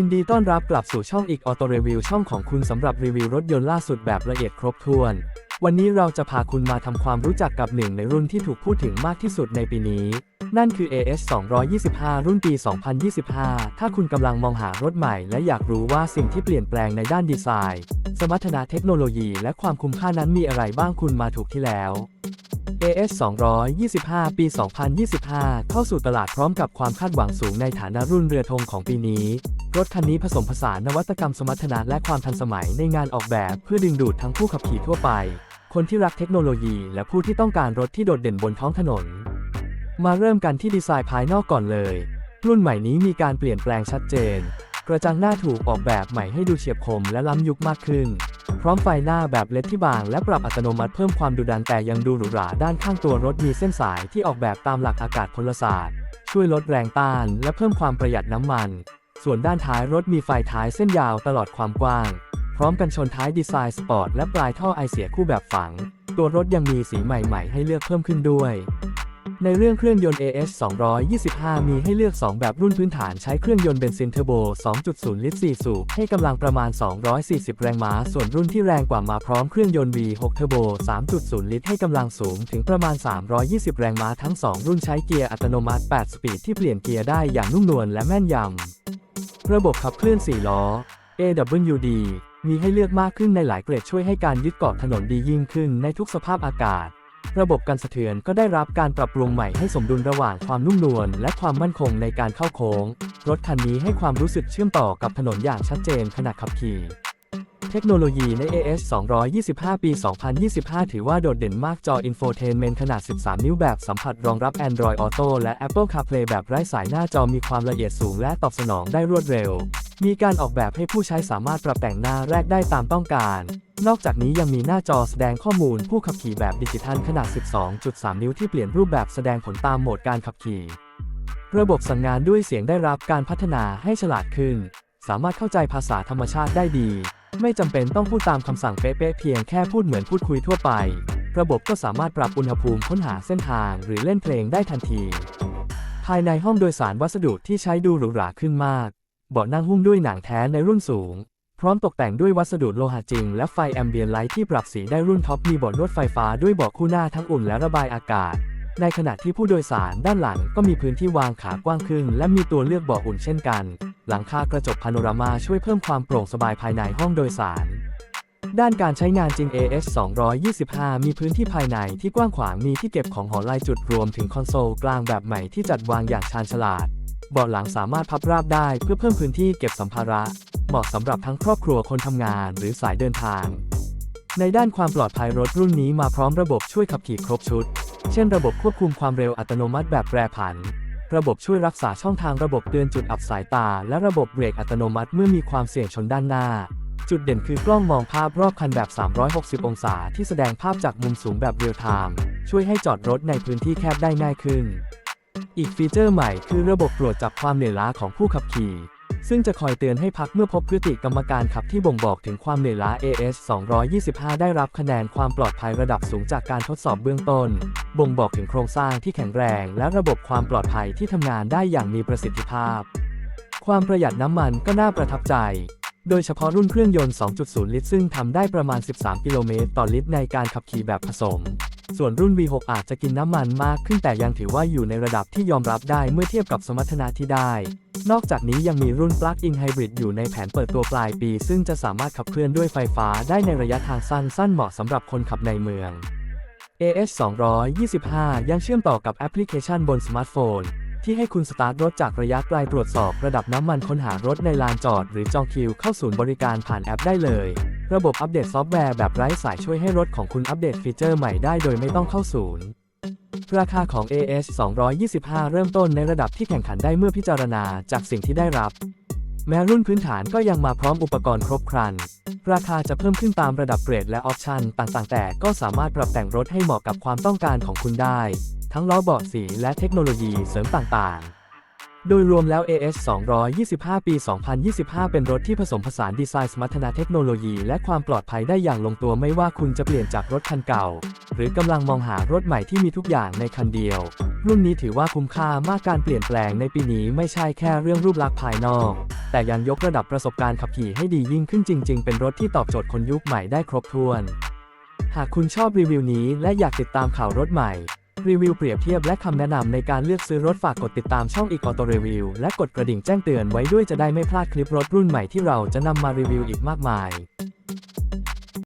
ยินดีต้อนรับกลับสู่ช่องอีกออโตรีวิวช่องของคุณสำหรับรีวิวรถยนต์ล่าสุดแบบละเอียดครบถ้วน วันนี้เราจะพาคุณมาทำความรู้จักกับหนึ่งในรุ่นที่ถูกพูดถึงมากที่สุดในปีนี้ นั่นคือ AS 225 รุ่นปี 2025 ถ้าคุณกำลังมองหารถใหม่ และอยากรู้ว่าสิ่งที่เปลี่ยนแปลงในด้านดีไซน์ สมรรถนะเทคโนโลยีและความคุ้มค่านั้นมีอะไรบ้างคุณมาถูกที่แล้ว AS 225 ปี 2025 เข้าสู่ตลาดพร้อมกับความคาดหวังสูงในฐานะรุ่นเรือธงของปีนี้ รถคันนี้ผสมผสานนวัตกรรมสมรรถนะและความทันสมัยในงานออกแบบเพื่อดึงดูดทั้งผู้ขับขี่ทั่วไป คนที่รักเทคโนโลยี และผู้ที่ต้องการรถที่โดดเด่นบนท้องถนน มาเริ่มกันที่ดีไซน์ภายนอกก่อนเลย รุ่นใหม่นี้มีการเปลี่ยนแปลงชัดเจน กระจังหน้าถูกออกแบบใหม่ให้ดูเฉียบคมและล้ำยุคมากขึ้น พร้อมไฟหน้าแบบเลดที่บางและปรับอัตโนมัติเพิ่มความดุดันแต่ยังดูหรูหราด้านข้างตัวรถมีเส้นสายที่ออกแบบตามหลักอากาศพลศาสตร์ช่วยลดแรงต้านและเพิ่มความประหยัดน้ำมัน ส่วนด้านท้ายรถมีไฟท้ายเส้นยาวตลอดความกว้าง พร้อมกันชนท้ายดีไซน์สปอร์ตและปลายท่อไอเสียคู่แบบฝัง ตัวรถยังมีสีใหม่ๆ ให้เลือกเพิ่มขึ้นด้วย ในเรื่องเครื่องยนต์ AS 225 มีให้เลือก 2 แบบรุ่นพื้นฐานใช้เครื่องยนต์เบนซินเทอร์โบ 2.0 ลิตร 4 สูบ ให้กำลังประมาณ 240 แรงม้า ส่วนรุ่นที่แรงกว่ามาพร้อมเครื่องยนต์ V6 เทอร์โบ 3.0 ลิตร ให้กำลังสูงถึงประมาณ 320 แรงม้าทั้ง 2 รุ่นใช้เกียร์อัตโนมัติ 8 สปีดที่เปลี่ยนเกียร์ได้อย่างนุ่มนวลและแม่นยำ ระบบขับเคลื่อน 4 ล้อ AWD มีให้เลือกมากขึ้นในหลายเกรดช่วยให้การยึดเกาะถนนดียิ่งขึ้นในทุกสภาพอากาศ ระบบกันสะเทือนก็ได้รับการปรับปรุงใหม่ให้สมดุลระหว่างความนุ่มนวลและความมั่นคงในการเข้าโค้ง รถคันนี้ให้ความรู้สึกเชื่อมต่อกับถนนอย่างชัดเจนขณะขับขี่ เทคโนโลยีใน AS 225 ปี 2025 ถือว่าโดดเด่นมากจอ Infotainment ขนาด 13 นิ้วแบบสัมผัสรองรับ Android Auto และ Apple CarPlay แบบไร้สายหน้าจอมีความละเอียดสูงและตอบสนองได้รวดเร็ว มีการออกแบบให้ผู้ใช้สามารถปรับแต่งหน้าแรกได้ตามต้องการ นอกจากนี้ยังมีหน้าจอแสดงข้อมูลผู้ขับขี่แบบดิจิทัลขนาด 12.3 นิ้วที่เปลี่ยนรูปแบบแสดงผลตามโหมดการขับขี่ ระบบสั่งงานด้วยเสียงได้รับการพัฒนาให้ฉลาดขึ้น สามารถเข้าใจภาษาธรรมชาติได้ดี ไม่จำเป็นต้องพูดตามคำสั่งเป๊ะๆเพียงแค่พูดเหมือนพูดคุยทั่วไป ระบบก็สามารถปรับอุณหภูมิค้นหาเส้นทางหรือเล่นเพลงได้ทันที ภายในห้องโดยสารวัสดุที่ใช้ดูหรูหราขึ้นมาก เบาะนั่งหุ้มด้วยหนังแท้ในรุ่นสูง พร้อมตกแต่งด้วยวัสดุโลหะจริง และไฟแอมเบียนไลท์ที่ปรับสีได้รุ่นท็อปมีเบาะนวดไฟฟ้าด้วยเบาะคู่หน้าทั้งอุ่นและระบายอากาศ ในขณะที่ผู้โดยสารด้านหลังก็มีพื้นที่วางขากว้างขึ้น และมีตัวเลือกเบาะอุ่นเช่นกัน หลังคากระจกพาโนรามาช่วยเพิ่มความโปร่งสบายภายในห้องโดยสาร ด้านการใช้งานจริง AS 225 มีพื้นที่ภายในที่กว้างขวางมีที่เก็บของหอลายจุดรวมถึงคอนโซลกลางแบบใหม่ที่จัดวางอย่างชาญฉลาดเบาะหลังสามารถพับราบได้เพื่อเพิ่มพื้นที่เก็บสัมภาระ เหมาะสำหรับทั้งครอบครัวคนทำงานหรือสายเดินทาง ในด้านความปลอดภัยรถรุ่นนี้มาพร้อมระบบช่วยขับขี่ครบชุด เช่นระบบควบคุมความเร็วอัตโนมัติแบบแปรผัน ระบบช่วยรักษาช่องทางระบบเตือนจุดอับสายตา และระบบเบรกอัตโนมัติเมื่อมีความเสี่ยงชนด้านหน้า จุดเด่นคือกล้องมองภาพรอบคันแบบ 360 องศา ที่แสดงภาพจากมุมสูงแบบเรียลไทม์ช่วยให้จอดรถในพื้นที่แคบได้ง่ายขึ้น อีกฟีเจอร์ใหม่คือระบบตรวจจับความเหนื่อยล้าของผู้ขับขี่ ซึ่งจะคอยเตือนให้พักเมื่อพบพฤติกรรมการขับที่บ่งบอกถึงความเหนื่อยล้า AS 225 ได้รับคะแนนความปลอดภัยระดับสูงจากการทดสอบเบื้องต้น บ่งบอกถึงโครงสร้างที่แข็งแรง และระบบความปลอดภัยที่ทำงานได้อย่างมีประสิทธิภาพ ความประหยัดน้ำมันก็น่าประทับใจโดยเฉพาะรุ่นเครื่องยนต์ 2.0 ลิตร ซึ่งทำได้ประมาณ 13 กิโลเมตรต่อลิตรในการขับขี่แบบผสม ส่วนรุ่น V6 อาจจะกินน้ำมันมากขึ้นแต่ยังถือว่าอยู่ในระดับที่ยอมรับได้เมื่อเทียบกับสมรรถนะที่ได้ นอกจากนี้ยังมีรุ่น Plug-in Hybrid อยู่ในแผนเปิดตัวปลายปี ซึ่งจะสามารถขับเคลื่อนด้วยไฟฟ้าได้ในระยะทางสั้นๆเหมาะสำหรับคนขับในเมือง AS 225 ยังเชื่อมต่อกับแอปพลิเคชันบนสมาร์ทโฟน ที่ให้คุณสตาร์ทรถจากระยะไกลตรวจสอบระดับน้ำมันค้นหารถในลานจอด หรือจองคิวเข้าศูนย์บริการผ่านแอปได้เลย ระบบอัปเดตซอฟต์แวร์แบบไร้สายช่วยให้รถของคุณอัปเดตฟีเจอร์ใหม่ได้โดยไม่ต้องเข้าศูนย์ ราคาของ AS 225 เริ่มต้นในระดับที่แข่งขันได้เมื่อพิจารณาจากสิ่งที่ได้รับ แม้รุ่นพื้นฐานก็ยังมาพร้อมอุปกรณ์ครบครัน ราคาจะเพิ่มขึ้นตามระดับเกรดและออปชันต่างๆ แต่ก็สามารถปรับแต่งรถให้เหมาะกับความต้องการของคุณได้ ทั้งล้อเบาะสีและเทคโนโลยีเสริมต่างๆ โดยรวมแล้ว AS 225 ปี 2025 เป็นรถที่ผสมผสานดีไซน์สมรรถนะเทคโนโลยี และความปลอดภัยได้อย่างลงตัวไม่ว่าคุณจะเปลี่ยนจากรถคันเก่า หรือกำลังมองหารถใหม่ที่มีทุกอย่างในคันเดียว รุ่นนี้ถือว่าคุ้มค่ามากการเปลี่ยนแปลงในปีนี้ไม่ใช่แค่เรื่องรูปลักษณ์ภายนอก แต่ยังยกระดับประสบการณ์ขับขี่ให้ดียิ่งขึ้นจริง ๆ เป็นรถที่ตอบโจทย์คนยุคใหม่ได้ครบถ้วน หากคุณชอบรีวิวนี้และอยากติดตามข่าวรถใหม่ รีวิวเปรียบเทียบและคำแนะนำในการเลือกซื้อรถฝากกดติดตามช่องอีกออโตรีวิวและกดกระดิ่งแจ้งเตือนไว้ด้วยจะได้ไม่พลาดคลิปรถรุ่นใหม่ที่เราจะนำมารีวิวอีกมากมาย